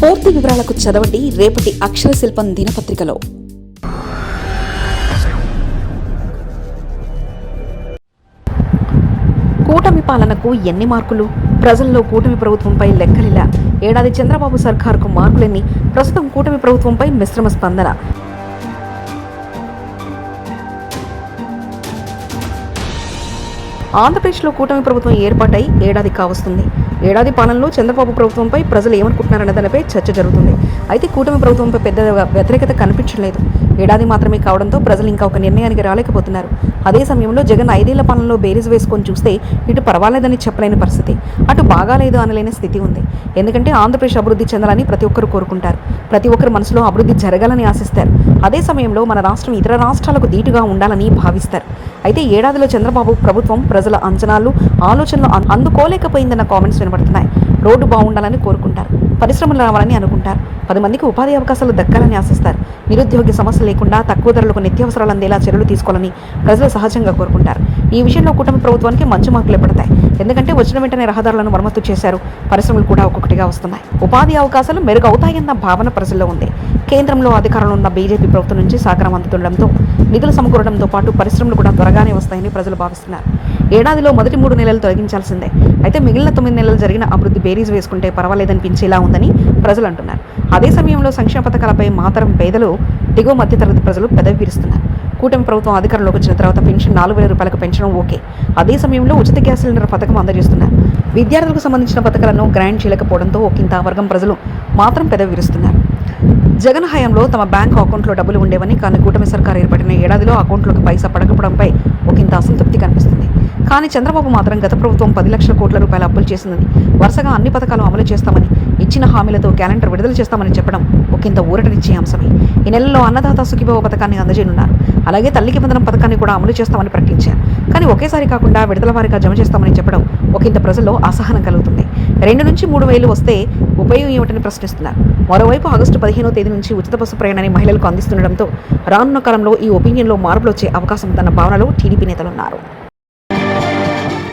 పూర్తి వివరాలకు చదవండి రేపటి అక్షర శిల్పం దినపత్రికలో. కూటమి పాలనకు ఎన్ని మార్కులు? ప్రజల్లో కూటమి ప్రభుత్వంపై లెక్కలిలా. ఏడాది చంద్రబాబు సర్కార్కు మార్కులెన్ని ప్రస్తుతం కూటమి ప్రభుత్వంపై మిశ్రమ స్పందన. ఆంధ్రప్రదేశ్లో కూటమి ప్రభుత్వం ఏర్పాటై ఏడాది కావస్తుంది. ఏడాది పాలనలో చంద్రబాబు ప్రభుత్వంపై ప్రజలు ఏమనుకుంటున్నారనే దానిపై చర్చ జరుగుతుంది. అయితే కూటమి ప్రభుత్వంపై పెద్ద వ్యతిరేకత కనిపించలేదు ఏడాది మాత్రమే కావడంతో ప్రజలు ఇంకా ఒక నిర్ణయానికి రాలేకపోతున్నారు. అదే సమయంలో జగన్ ఐదేళ్ళ పాలనలో బేరీజ్ వేసుకొని చూస్తే ఇటు పర్వాలేదని చెప్పలేని పరిస్థితి. అటు బాగాలేదు అనలేని స్థితి ఉంది. ఎందుకంటే ఆంధ్రప్రదేశ్ అభివృద్ధి చెందాలని ప్రతి ఒక్కరు కోరుకుంటారు. ప్రతి ఒక్కరి మనసులో అభివృద్ధి జరగాలని ఆశిస్తారు. అదే సమయంలో మన రాష్ట్రం ఇతర రాష్ట్రాలకు ధీటుగా ఉండాలని భావిస్తారు. అయితే ఏడాదిలో చంద్రబాబు ప్రభుత్వం ప్రజల అంచనాలు ఆలోచనలు అందుకోలేకపోయిందన్న కామెంట్స్ వినబడుతున్నాయి. రోడ్డు బాగుండాలని కోరుకుంటారు. పరిశ్రమలు రావాలని అనుకుంటారు. పది మందికి ఉపాధి అవకాశాలు దక్కాలని ఆశిస్తారు. నిరుద్యోగ సమస్య లేకుండా తక్కువ ధరలకు నిత్యావసరాలు అందేలా చర్యలు తీసుకోవాలని ప్రజలు సహజంగా కోరుకుంటారు. ఈ విషయంలో కూటమి ప్రభుత్వానికి మంచి మార్కులు పడతాయి. ఎందుకంటే వచ్చిన వెంటనే రహదారులను మరమ్మతు చేశారు. పరిశ్రమలు కూడా ఒక్కొక్కటిగా వస్తున్నాయి. ఉపాధి అవకాశాలు మెరుగవుతాయన్న భావన ప్రజల్లో ఉంది. కేంద్రంలో అధికారంలో ఉన్న బీజేపీ ప్రభుత్వం నుంచి సహకారం అందుతుండడంతో నిధులు సమకూరడంతో పాటు పరిశ్రమలు కూడా త్వరగానే వస్తాయని ప్రజలు భావిస్తున్నారు. ఏడాదిలో మొదటి మూడు నెలలు తొలగించాల్సిందే. అయితే మిగిలిన తొమ్మిది నెలలు జరిగిన అభివృద్ధి బేరీజ్ వేసుకుంటే పర్వాలేదనిపించేలా ఉందని ప్రజలు అంటున్నారు. అదే సమయంలో సంక్షేమ పథకాలపై మాతరం పేదలు దిగువ మధ్యతరగతి ప్రజలు పెదవి విరుస్తున్నారు. కూటమి ప్రభుత్వం అధికారంలోకి వచ్చిన తర్వాత పెన్షన్ నాలుగు వేల రూపాయలకు పెంచడం ఓకే. అదే సమయంలో ఉచిత గ్యాస్ సిలిండర్ పథకం అందజేస్తున్నారు. విద్యార్థులకు సంబంధించిన పథకాలను గ్రాంట్ చేయలేకపోవడంతో ఒకంత వర్గం ప్రజలు మాత్రం పెదవి విరుస్తున్నారు. జగన్ హయాంలో తమ బ్యాంకు అకౌంట్లో డబ్బులు ఉండేవని కానీ కూటమి సర్కారు ఏర్పడిన ఏడాదిలో అకౌంట్లోకి పైసా పడకపోవడంపై ఒకంత అసంతృప్తి కనిపిస్తుంది. కానీ చంద్రబాబు మాత్రం గత ప్రభుత్వం పది లక్షల కోట్ల రూపాయల అప్పులు చేసిందని వరుసగా అన్ని పథకాలు అమలు చేస్తామని ఇచ్చిన హామీలతో క్యాలెండర్ విడుదల చేస్తామని చెప్పడం ఒకంత ఊరటనిచ్చే అంశమే. ఈ నెలలో అన్నదాత సుఖీభావ పథకాన్ని అందజేయనున్నారు. అలాగే తల్లికి వందనం పథకాన్ని కూడా అమలు చేస్తామని ప్రకటించారు. కానీ ఒకేసారి కాకుండా విడుదల వారిగా జమ చేస్తామని చెప్పడం ఒకంత ప్రజల్లో అసహనం కలుగుతుంది. రెండు నుంచి మూడు వేలు వస్తే ఉపయోగం ఏమిటని ప్రశ్నిస్తున్నారు. మరోవైపు ఆగస్టు పదిహేనో తేదీ నుంచి ఉచిత బస్సు ప్రయాణాన్ని మహిళలకు అందిస్తుండడంతో రానున్న కాలంలో ఈ ఒపీనియన్లో మార్పులు వచ్చే అవకాశం ఉందన్న భావనలో టీడీపీ నేతలున్నారు